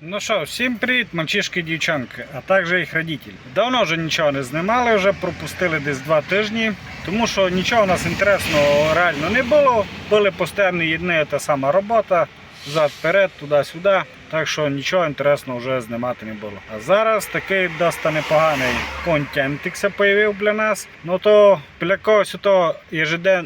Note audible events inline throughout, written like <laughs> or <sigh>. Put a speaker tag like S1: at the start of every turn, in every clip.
S1: Ну що, всім привіт, мальчишки дівчанки, а також їх родителі. Давно вже нічого не знімали, вже пропустили десь два тижні, тому що нічого у нас інтересного реально не було. Були постійні одна та сама робота, зад вперед, туди-сюди. Так що нічого інтересного вже знімати не було. А зараз такий досить непоганий контентик се появив для нас. Ну то для когось то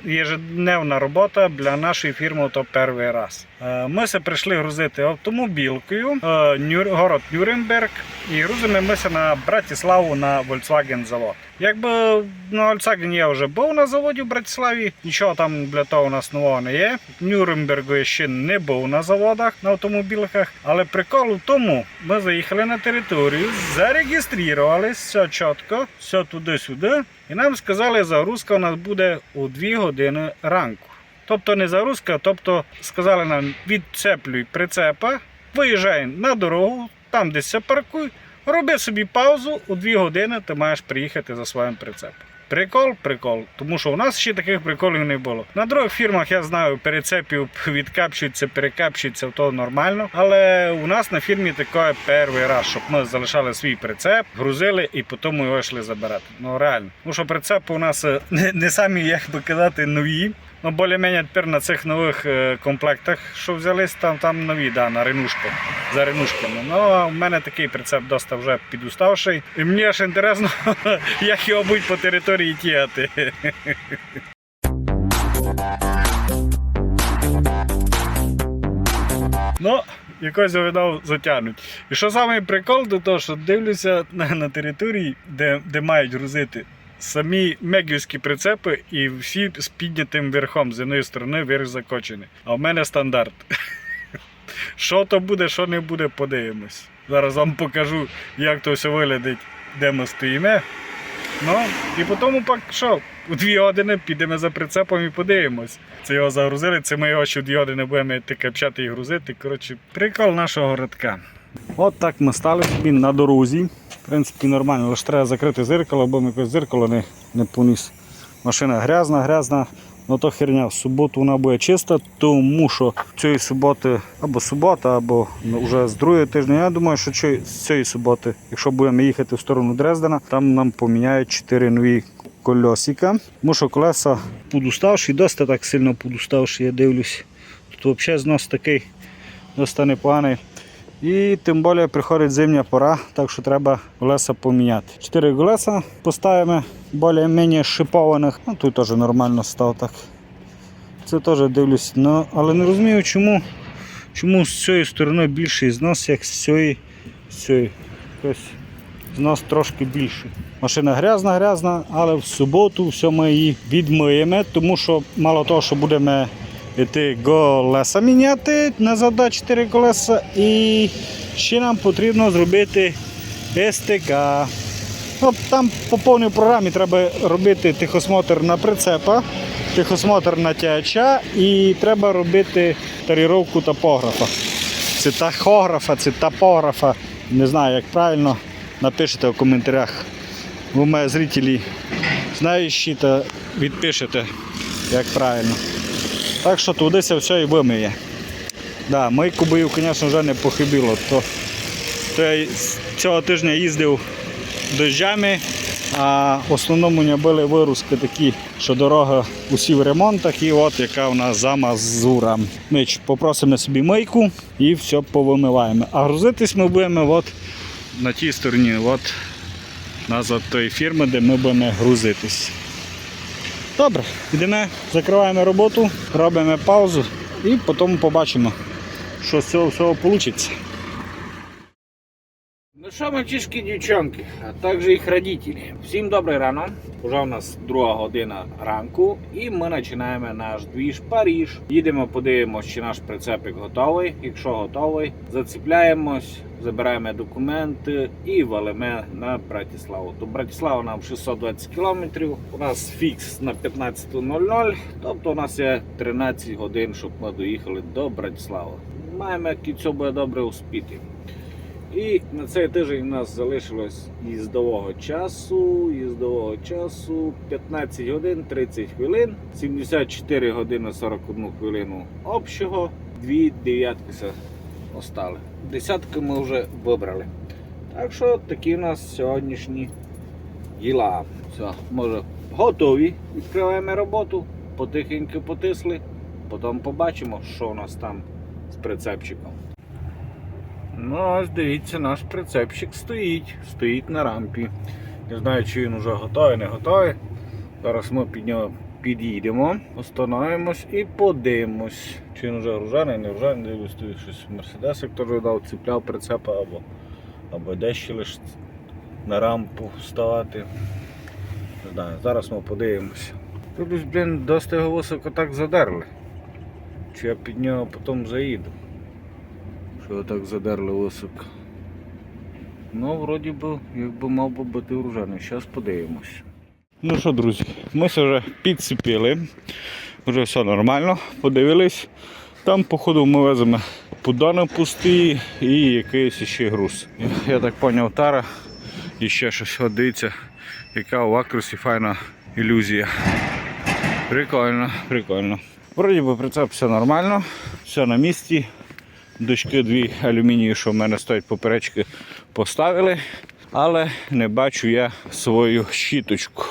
S1: єжедневна робота для нашої фірми то перший раз. Е, Ми се прийшли грузити автомобілкою е, город Нюрнберг і грузимо ми се на Братиславу на Volkswagen завод. Якби на Volkswagen я вже був на заводі в Братиславі, нічого там для того у нас нового не є. В Нюрнбергу я ще не був на заводах на автомобілках, але прикол в тому, ми заїхали на територію, зареєструвалися, все чітко, все туди-сюди, і нам сказали, загрузка у нас буде у 2 години ранку. Тобто не загрузка, тобто сказали нам відцеплюй прицепа, виїжджай на дорогу, там десь се паркуй, роби собі паузу, у 2 години ти маєш приїхати за своїм прицепом. Прикол, прикол, тому що у нас ще таких приколів не було. На других фірмах я знаю, перецепів відкапчуються, перекапчується, то нормально. Але у нас на фірмі таке перший раз, щоб ми залишали свій прицеп, грузили і потім його йшли забирати. Ну реально. Тому що прицепи у нас не, <laughs> не самі, як би казати, нові. Ну, більш-менш тепер на цих нових е, комплектах, що взялись, там, там нові, да, на ренушку, за ренушками. Ну, а в мене такий прицеп доста вже підуставший. І мені аж інтересно, <laughs> як його будуть по території тягати. <laughs> Ну, якось видав затягнуть. І що саме прикол до того, що дивлюся на, на території, де, де мають грузити самі мегівські прицепи і всі з піднятим верхом з однієї сторони верх закочений. А в мене стандарт. <laughs> Що то буде, що не буде, подивимось. Зараз вам покажу, як то все виглядить, де ми стоїмо. Ну, і потім що, у дві години підемо за прицепом і подивимось. Це його загрузили, це ми його ще дві години будемо йти капчати і грузити. Коротше, прикол нашого городка. От так ми стали собі на дорозі. В принципі, нормально, лише треба закрити зеркало, бо якось зеркало не, не поніс. Машина грязна, грязна. Ну то херня, в суботу вона буде чиста, тому що цієї суботи або субота, або вже з другого тижня. Я думаю, що з цієї суботи, якщо будемо їхати в сторону Дрездена, там нам поміняють 4 нові кольосика. Тому що колеса подуставші, досить так сильно подуставші, я дивлюсь. Тут взагалі знос такий досить непоганий. І тим більше приходить зимня пора, так що треба колеса поміняти. Чотири колеса поставимо більш-менш шипованих. Ну, тут теж нормально став так. Це теж дивлюсь. Ну, але не розумію, чому, чому з цієї сторони більший знос, як з цієї. З цієї. Якось знос трошки більший. Машина грязна, грязна, але в суботу все ми її відмиємо, тому що мало того, що будемо йти колеса міняти назад до 4 колеса, і ще нам потрібно зробити СТК. Ну, там по повній програмі треба робити тихосмотр на прицепа, тихосмотр на тягача і треба робити таріровку топографа. Це тахографа, це топографа. Не знаю, як правильно. Напишіть в коментарях. Ви мої зрителі знаючі, то відпишете, як правильно. Так що туди все і вимиє. Да, мийку бою, звісно, вже не похибило. То, то я цього тижня їздив дощами, а в основному у були вирузки такі, що дорога усі в ремонтах, і от яка у нас замазура. Ми попросимо собі мийку і все повимиваємо. А грузитись ми будемо от на тій стороні, от назад тої фірми, де ми будемо грузитись. Добре, йдемо, закриваємо роботу, робимо паузу і потім побачимо, що з цього всього вийде.
S2: Що, мальчишки, дівчонки, а також їх родителі. Всім добрий ранок. Уже у нас друга година ранку, і ми починаємо наш двіж Паріж. Їдемо, подивимося, чи наш прицепик готовий. Якщо готовий, заціпляємось, забираємо документи і валимо на Братиславу. До Братислава нам 620 кілометрів. У нас фікс на 15.00, тобто у нас є 13 годин, щоб ми доїхали до Братислави. Маємо кінцю буде добре успіти. І на цей тиждень у нас залишилось їздового часу. Їздового часу 15 годин 30 хвилин, 74 години 41 хвилину общого, дві дев'ятки остали.
S1: десятки ми вже вибрали. Так що такі у нас сьогоднішні діла. Все, може, готові. Відкриваємо роботу, потихеньку потисли, потім побачимо, що у нас там з прицепчиком. Ну, ось дивіться, наш прицепчик стоїть, стоїть на рампі. Не знаю, чи він вже готовий, не готовий. Зараз ми під нього під'їдемо, остановимось і подивимось. Чи він вже гружаний, не гружаний, дивлюсь, тут щось Мерседес, як теж дав, ціпляв прицепа або, або дещо лише на рампу вставати. Не знаю, зараз ми подивимося. Тут, блін, досить його високо так задерли. Чи я під нього потім заїду. Що його так задерли високо. Ну, вроді би, якби мав би бути врожаний. Зараз подивимось. Ну що, друзі, ми вже підсипіли. Вже все нормально, подивились. Там, походу, ми веземо пудани пусті і якийсь ще груз. Я так зрозумів, тара і ще щось. От дивіться, яка у акрусі файна ілюзія. Прикольно, прикольно. Вроді би прицеп все нормально, все на місці. Дочки дві алюмінії, що в мене стоять поперечки, поставили, але не бачу я свою щіточку.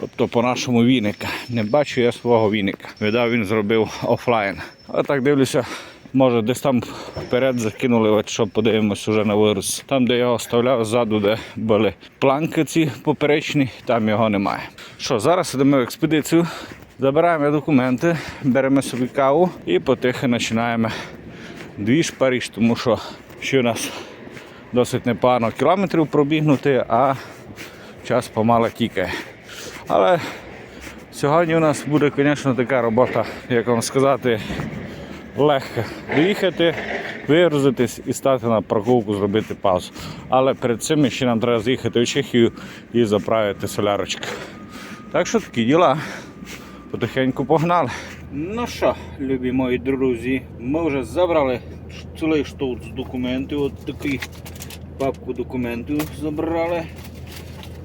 S1: Тобто по нашому віника. Не бачу я свого віника. Видав, він зробив офлайн. А так дивлюся, може десь там вперед закинули, от що подивимось уже на вирус. Там, де я його оставляв, ззаду, де були планки ці поперечні, там його немає. Що, зараз йдемо в експедицію, забираємо документи, беремо собі каву і потихо починаємо двіж Париж, тому що ще у нас досить непогано кілометрів пробігнути, а час помало тікає. Але сьогодні у нас буде, звісно, така робота, як вам сказати, легка. Доїхати, вигрузитись і стати на парковку, зробити паузу. Але перед цим ще нам треба з'їхати в Чехію і заправити солярочку. Так що такі діла. Потихеньку погнали. Ну що, любі мої друзі, ми вже забрали цілий штовх з документів. От такий папку документів забрали.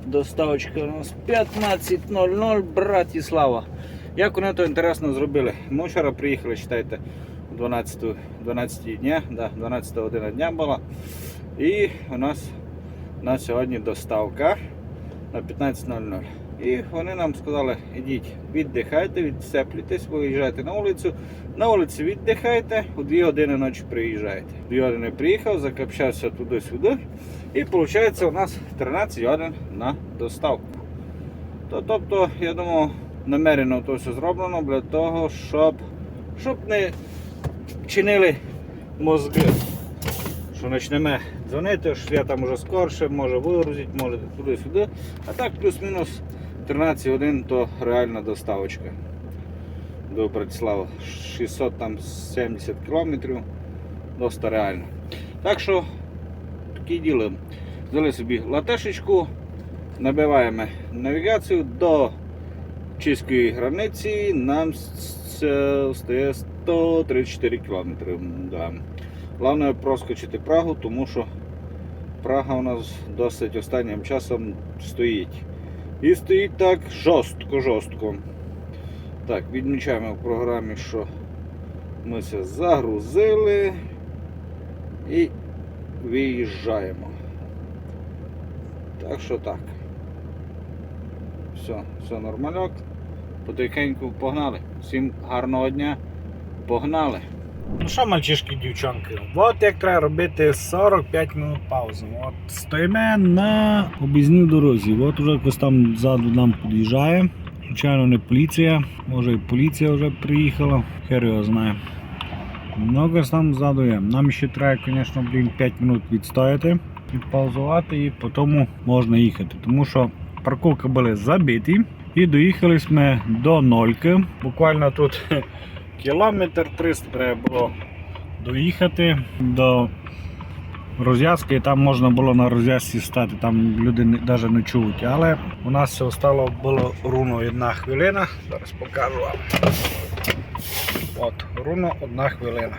S1: Доставочка у нас 15.00 Братислава. Як вони то інтересно зробили? Ми вчора приїхали, читайте, 12, 12 дня, да, 12 година дня була. І у нас на сьогодні доставка на 15.00. І вони нам сказали, ідіть, віддихайте, відсеплюйтесь, виїжджайте на вулицю. На вулиці віддихайте, у 2 години ночі приїжджаєте. 2 години приїхав, закопчався туди-сюди. І виходить у нас 13 годин на доставку. То, тобто, я думаю, намерено то все зроблено для того, щоб, щоб не чинили мозги. Що почнемо дзвонити, що я там уже скорше, може вигрузити, може туди-сюди. А так плюс-мінус 13 годин то реальна доставочка до Братислава. 670 кілометрів, досить реально. Так що такі діли. Взяли собі латешечку, набиваємо навігацію до чеської границі, нам стає 134 кілометри. Да. Головне проскочити Прагу, тому що Прага у нас досить останнім часом стоїть. І стоїть так жорстко, жорстко. Так, відмічаємо в програмі, що ми це загрузили і виїжджаємо. Так що так. Все, все нормальок. Потихеньку погнали. Всім гарного дня. Погнали.
S3: Ну що, мальчишки, дівчонки, от як треба робити 45 минут паузи. От стоїмо на об'їзній дорозі. От уже хтось там ззаду нам під'їжджає. Звичайно, не поліція, може і поліція вже приїхала, хер його знає. Много ж там ззаду є. Нам ще треба, звісно, блін, 5 минут відстояти, відпаузувати і потім можна їхати. Тому що парковки були забиті. І доїхали ми до нольки. Буквально тут кілометр 300 треба було доїхати до розв'язки, і там можна було на розв'язці стати, там люди навіть не чують. Але у нас все стало було руно одна хвилина. Зараз покажу вам. От, руно одна хвилина.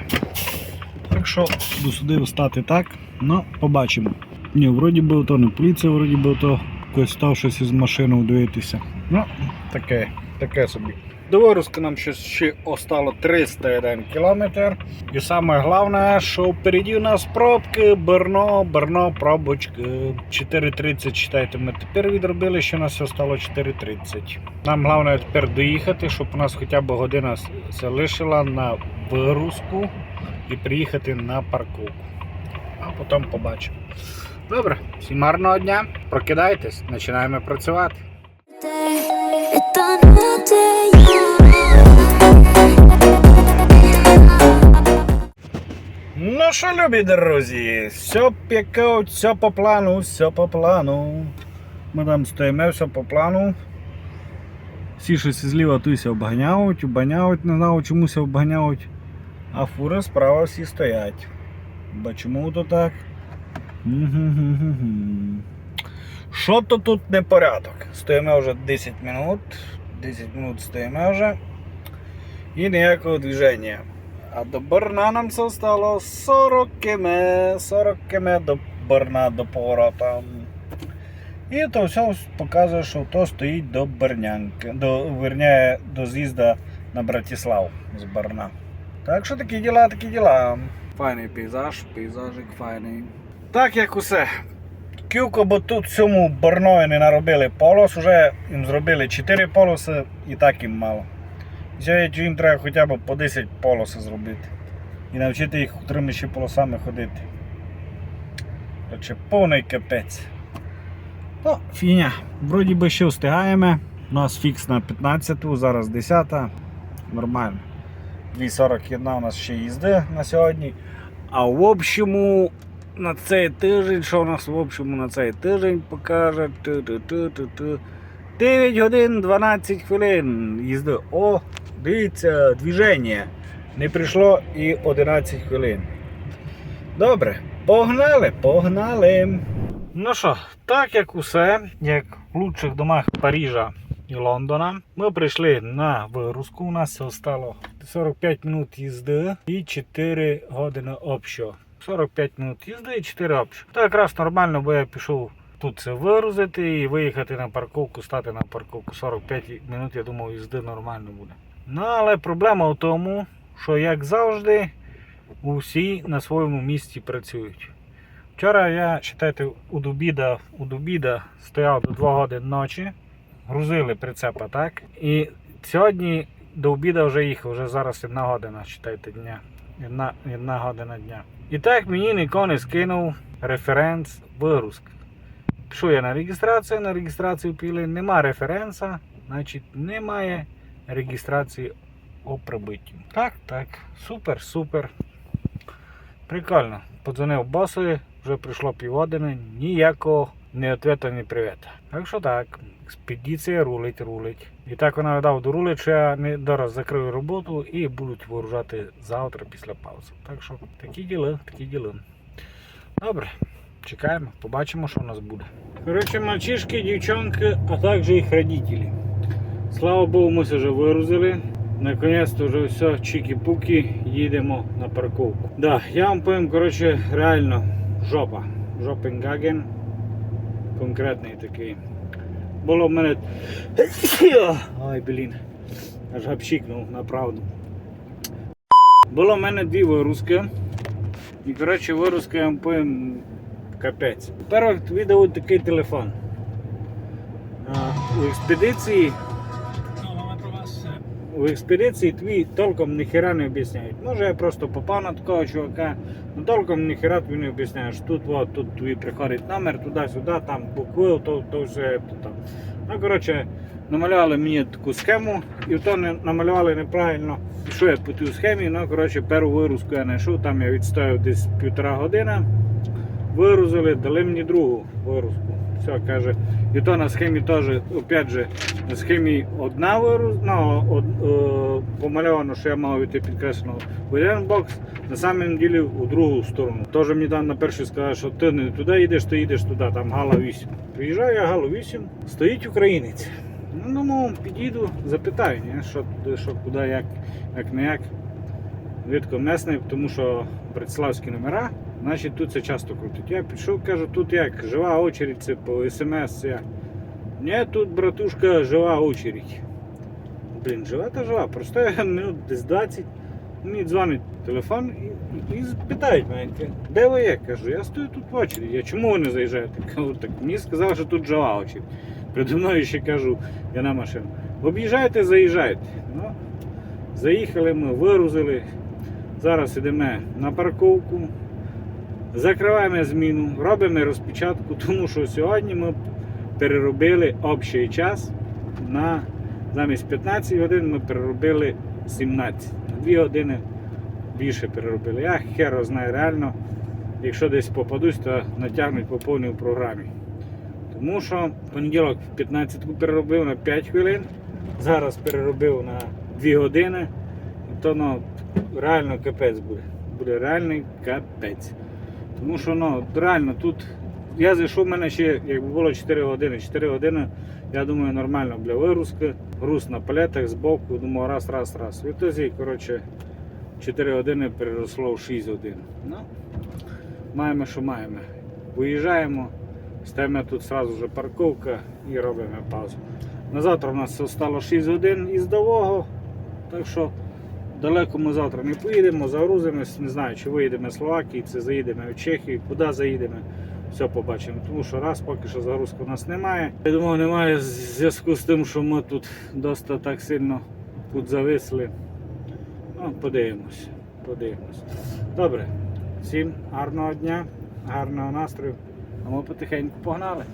S3: Так що досудив стати так, ну побачимо. Ні, вроді би то не поліція, вроді би то хтось став щось із машини дивитися. Ну, таке, таке собі.
S1: До вируски нам ще, ще остало 301 кілометр. І саме головне, що впереді у нас пробки, Берно, Берно, пробочки. 4.30, читайте, ми тепер відробили, що у нас остало 4.30. Нам головне тепер доїхати, щоб у нас хоча б година залишила на вигрузку і приїхати на парковку. А потім побачимо. Добре, всім гарного дня, прокидайтесь, починаємо працювати.
S4: Esta noche
S1: Ну що, любі друзі, все пікають, все по плану, все по плану. Ми там стоїмо, все по плану. Всі щось зліва туся обганяють, обганяють, не знаю чомусь обганяють. А фури справа всі стоять. Бо чому то так? Що то тут непорядок? Стоїмо вже 10 минут. 10 минут стоїмо вже. І ніякого движення. А до Берна нам це стало 40 км, 40 км до Берна, до поворота. І то все показує, що то стоїть до Бернянки, до, верняє, до з'їзда на Братислав з Берна. Так що такі діла, такі діла. Файний пейзаж, пейзажик файний. Так як усе. Кюко, бо тут цьому Берної не наробили полос, вже їм зробили 4 полоси і так їм мало. Сьогодні їм треба хоча б по 10 полоси зробити. І навчити їх ще полосами ходити. Короче, повний капець. Ну, фіня. Вроді би ще встигаємо. У нас фікс на 15, зараз 10. Нормально. 2.41 у нас ще їзди на сьогодні. А в общому на цей тиждень, що у нас в общому на цей тиждень покаже. 9 годин 12 хвилин їзди. О, дивіться, движення. Не прийшло і 11 хвилин. Добре, погнали, погнали. Ну що, так як усе, як в лучших домах Парижа і Лондона, ми прийшли на вигрузку. У нас остало 45 минут їзди і 4 години общо. 45 минут їзди і 4 общо. То якраз нормально, бо я пішов тут це вигрузити і виїхати на парковку, стати на парковку 45 минут, я думав, їзди нормально буде. Ну, але проблема в тому, що як завжди, усі на своєму місці працюють. Вчора я, читайте, у Дубіда, у Дубіда стояв до 2 годин ночі, грузили прицепа, так? І сьогодні до обіда вже їхав, вже зараз одна година, читайте, дня. Одна, одна година дня. І так мені ніхто не скинув референс вигрузки. Пішов я на реєстрацію, на реєстрацію піли, нема референса, значить немає реєстрації о прибутті. Так, так, супер, супер. Прикольно. Подзвонив босові, вже прийшло півгодини, ніякого ні ответа, ні привіта. Так що так, експедиція рулить, рулить. І так вона видав до рулить, що я не зараз закрию роботу і будуть вигружати завтра після паузи. Так що такі діли, такі діли. Добре, чекаємо, побачимо, що у нас буде. Коротше, мальчишки, дівчонки, а також їх родителі. Слава Богу, ми вже вигрузили. Наконець-то вже все, чики-пуки, їдемо на парковку. Да, я вам повім, коротше, реально жопа. Жопенгаген. Конкретний такий. Було в мене. <coughs> Ой, блін. Аж гапщикнув на правду. Було в мене дві вигрузки. І коротше вигрузка я вам повім капець. Перший видав такий телефон. У експедиції у експедиції твій толком ніхера не об'ясняють. Може я просто попав на такого чувака, ну толком ніхера тобі не об'ясняєш. Тут, от, тут тобі приходить номер, туди-сюди, там букви, то, то все. То, там. Ну, коротше, намалювали мені таку схему, і то не намалювали неправильно. Що я по тій схемі, ну, коротше, першу вирузку я знайшов, там я відстояв десь півтора години. Вирузили, дали мені другу вирузку. Все, каже. І то на схемі теж, опять же, на схемі одна вирус, ну, од, е, помальовано, що я мав йти підкреслено в один бокс, на самом ділі у другу сторону. Теж мені там на перший сказали, що ти не туди їдеш, ти їдеш туди, там Гала 8. Приїжджаю я Галу 8, стоїть українець. Ну, думаю, підійду, запитаю, ні, що, туди, що куди, як, як не як. Видко місний, тому що братиславські номера. Значить, тут це часто крутить. Я пішов, кажу, тут як, жива очередь, це по смс. Я. Ні, тут, братушка, жива очередь. Блін, жива та жива. Просто я минут десь 20. Мені дзвонить телефон і, і питають мене, де ви є? Кажу, я стою тут в очереді. Я чому ви не заїжджаєте? Кажу, так мені сказали, що тут жива очередь. Переді мною ще кажу, я на машину. Об'їжджайте, заїжджайте. Ну, заїхали ми, вирузили. Зараз йдемо на парковку, закриваємо зміну, робимо розпечатку, тому що сьогодні ми переробили общий час на замість 15 годин ми переробили 17. На 2 години більше переробили. Я хер знаю реально. Якщо десь попадусь, то натягнуть по повній програмі. Тому що понеділок в 15 переробив на 5 хвилин, зараз переробив на 2 години, то ну, реально капець буде. Буде реальний капець. Тому що ну, реально тут я зайшов, в мене ще якби було 4 години. 4 години, я думаю, нормально для вигрузки. Груз на палетах збоку, думаю, раз, раз, раз. Відтоді, коротше, 4 години переросло в 6 годин. Ну, маємо, що маємо. Виїжджаємо, ставимо тут одразу вже парковка і робимо паузу. На завтра у нас остало 6 годин із дового, так що далеко ми завтра не поїдемо, загрузимось, не знаю, чи виїдемо з Словакії, чи заїдемо в Чехію, куди заїдемо. Все побачимо. Тому що раз поки що загрузки у нас немає. Я думаю, немає в зв'язку з тим, що ми тут досить так сильно тут зависли. Ну, подивимось. Подивимось. Добре. Всім гарного дня, гарного настрою. А ми потихеньку погнали.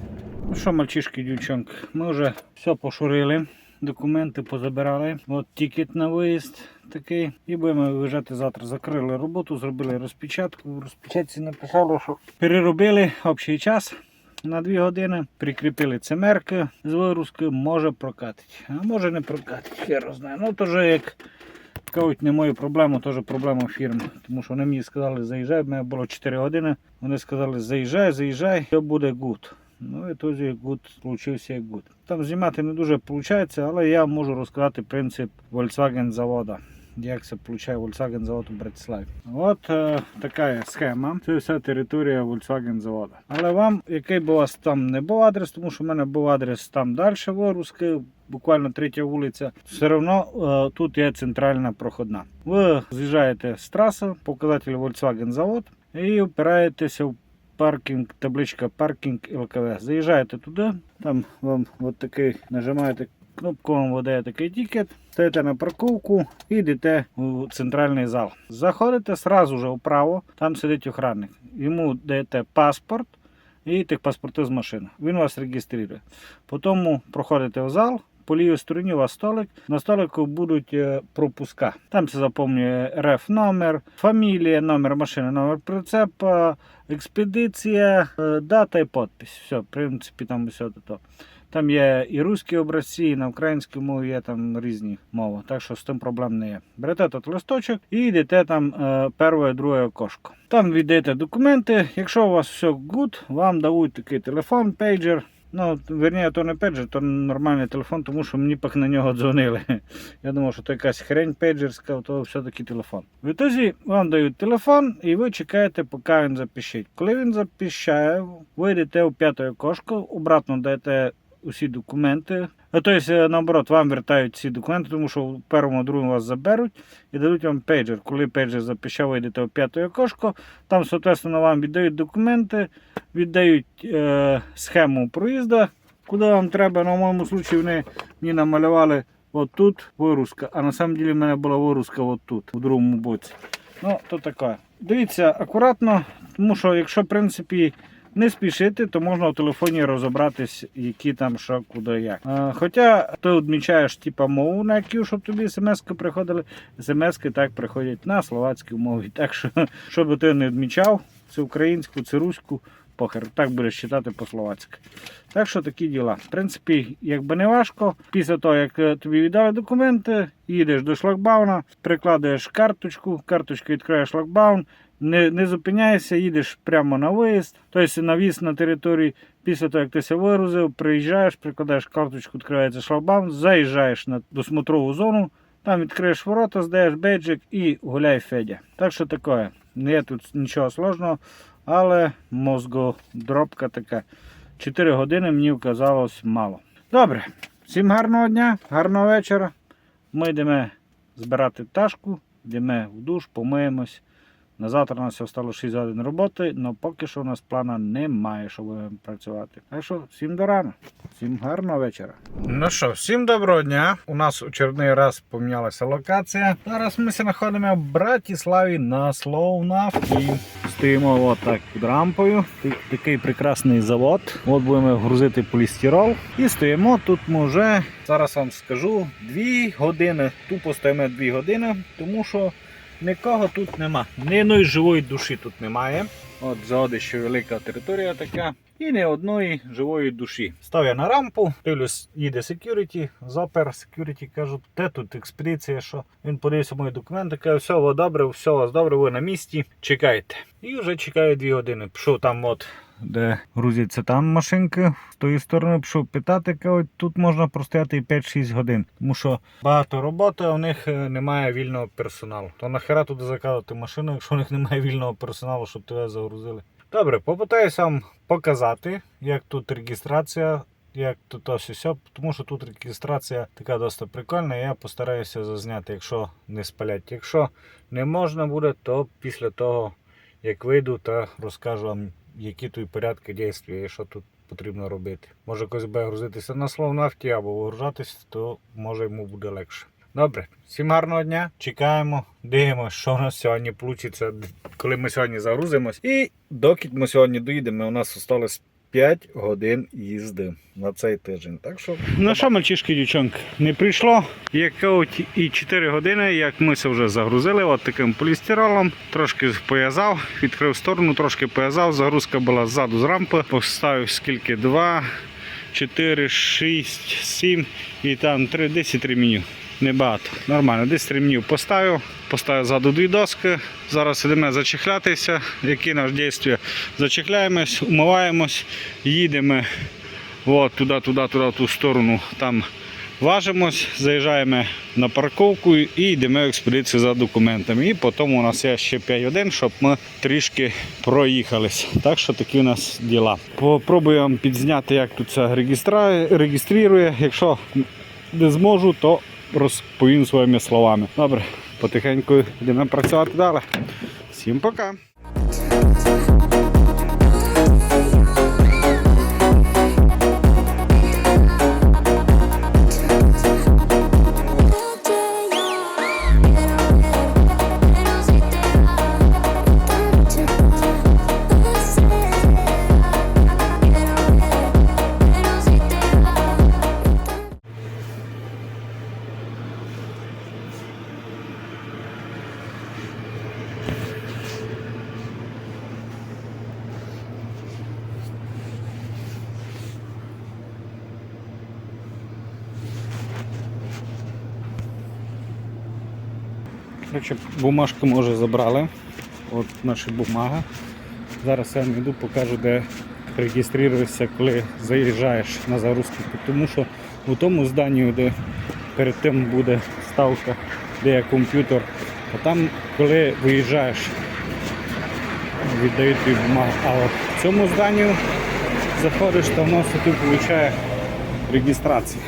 S1: Ну що, мальчишки, дівчонки, ми вже все пошурили, документи позабирали. От тікет на виїзд такий. І будемо виїжджати завтра. Закрили роботу, зробили розпечатку. В розпечатці написало, що переробили общий час. На 2 години прикріпили цемерки з вигрузки, може прокатить. А може не прокатить, хер знає. Ну то вже як кажуть, не мою проблему, теж проблема фірми. Тому що вони мені сказали, заїжджай, в мене було 4 години. Вони сказали, заїжджай, заїжджай, все буде гуд. Ну і тоді гуд получився як гуд. Там знімати не дуже виходить, але я можу розказати принцип Volkswagen завода. Як це получає Volkswagen завод у Братиславі. От е, така схема. Це вся територія Volkswagen заводу. Але вам, який би у вас там не був адрес, тому що в мене був адрес там далі вируски, буквально третя вулиця. Все одно е, тут є центральна проходна. Ви з'їжджаєте з траси, показатель Volkswagen завод, і опираєтеся в паркінг, табличка паркінг ЛКВ. Заїжджаєте туди, там вам от такий нажимаєте кнопку, вам видає такий тікет, стаєте на парковку і йдете у центральний зал. Заходите сразу же вправо, там сидить охранник. Йому даєте паспорт і техпаспорти з машини. Він вас реєструє. Потім проходите в зал. По лівій стороні у вас столик. На столику будуть е, пропуска. Там це заповнює реф номер, фамілія, номер машини, номер прицепа, експедиція, е, дата і підпис. Все, в принципі, там все то. Там є і русські образці, і на українській мові є там різні мови. Так що з тим проблем не є. Берете тут листочок і йдете там е, перше, друге окошко. Там віддаєте документи. Якщо у вас все good, вам дають такий телефон, пейджер. Ну, верні, то не пейджер, то нормальний телефон, тому що мені пак на нього дзвонили. <laughs> Я думав, що то якась хрень пейджерська, то все-таки телефон. В ітозі вам дають телефон і ви чекаєте, поки він запишіть. Коли він запіщає, ви йдете у п'яту кошку, обратно даєте усі документи. Тобто, наоборот, вам вертають ці документи, тому що в першому, другому вас заберуть і дадуть вам пейджер. Коли пейджер запищав, ви йдете у п'яте окошко, там, соответственно, вам віддають документи, віддають е, схему проїзду, куди вам треба. На моєму случаї вони мені намалювали от тут вируска, а на самом деле в мене була вируска от тут, у другому боці. Ну, то таке. Дивіться акуратно, тому що якщо, в принципі, не спішити, то можна в телефоні розібратись, які там що, куди, як. Е, хоча ти відмічаєш типа мову, на яку, щоб тобі смс-ки приходили, смс-ки так приходять на словацькій мові. Так що, <laughs> що би ти не відмічав, це українську, це руську, похер, так будеш читати по-словацьки. Так що такі діла. В принципі, якби не важко, після того, як е, тобі віддали документи, їдеш до шлагбауна, прикладаєш карточку, карточку відкриваєш шлагбаун, не, не зупиняєшся, їдеш прямо на виїзд, тобто на в'їзд на території. Після того, як ти ся вигрузив, приїжджаєш, прикладаєш карточку, відкривається шлагбаун, заїжджаєш на досмотрову зону, там відкриєш ворота, здаєш бейджик і гуляй Федя. Так що таке, не тут нічого сложного, але мозгодробка така. 4 години мені вказалось мало. Добре, всім гарного дня, гарного вечора. ми йдемо збирати ташку, йдемо в душ, помиємось. На завтра у нас остало 6 годин роботи, але поки що у нас плана немає, що будемо працювати. Так що всім до рана, всім гарного вечора. Ну що, всім доброго дня. У нас у черговий раз помінялася локація. Зараз ми знаходимо в Братіславі на Словнафті. Стоїмо от так під рампою. Такий прекрасний завод. От будемо грузити полістирол. І стоїмо тут ми вже. Зараз вам скажу 2 години. Тупо стоїмо 2 години, тому що нікого тут нема. Ні одної живої душі тут немає. От згоди, що велика територія така. І ні одної живої душі. Став я на рампу, дивлюсь, їде security, запер security, кажуть, де тут експедиція, що він подивився мої документи, каже, все, добре, все добре, ви на місці, чекайте. І вже чекаю дві години. Пішов там, от, де грузяться там машинки, з тої сторони пішов питати, кажуть, тут можна простояти і 5-6 годин. Тому що багато роботи, а у них е, немає вільного персоналу. То нахера туди заказувати машину, якщо у них немає вільного персоналу, щоб тебе загрузили. Добре, попитаюся вам показати, як тут реєстрація, як тут ось все, тому що тут реєстрація така досить прикольна. Я постараюся зазняти, якщо не спалять. Якщо не можна буде, то після того, як вийду, то розкажу вам, які тут порядки дій і що тут потрібно робити. Може когось буде грузитися на словнафті або вигружатись, то може йому буде легше. Добре, всім гарного дня. Чекаємо, дивимося, що у нас сьогодні вийде, коли ми сьогодні загрузимось. І доки ми сьогодні доїдемо, у нас залишилось 5 годин їзди на цей тиждень. Так що. Ну що, мальчишки, дівчонки, не прийшло. Як і 4 години, як ми це вже загрузили, от таким полістиролом. Трошки пов'язав, відкрив сторону, трошки пов'язав. Загрузка була ззаду з рампи. Поставив скільки? 2, 4, 6, 7 і там 3, 10 ремінів. Небагато. Нормально. Десь ремнів поставив, поставив ззаду дві доски. Зараз ідемо зачехлятися. Які наш дійстві? Зачехляємось, умиваємось, їдемо от, туди, туди, туди, в ту сторону. Там важимось, заїжджаємо на парковку і йдемо в експедицію за документами. І потім у нас є ще 5 годин, щоб ми трішки проїхались. Так що такі у нас діла. Попробую вам підзняти, як тут це реєструє. Якщо не зможу, то розповім своїми словами. Добре, потихеньку йдемо працювати далі. Всім пока! Бумажку ми вже забрали. От наша бумага. Зараз я йду, покажу, де реєструєшся, коли заїжджаєш на загрузку. Тому що у тому зданні, де перед тим буде ставка, де є комп'ютер, а там, коли виїжджаєш, віддають тобі бумагу. А от в цьому зданні заходиш, все тут получає реєстрацію.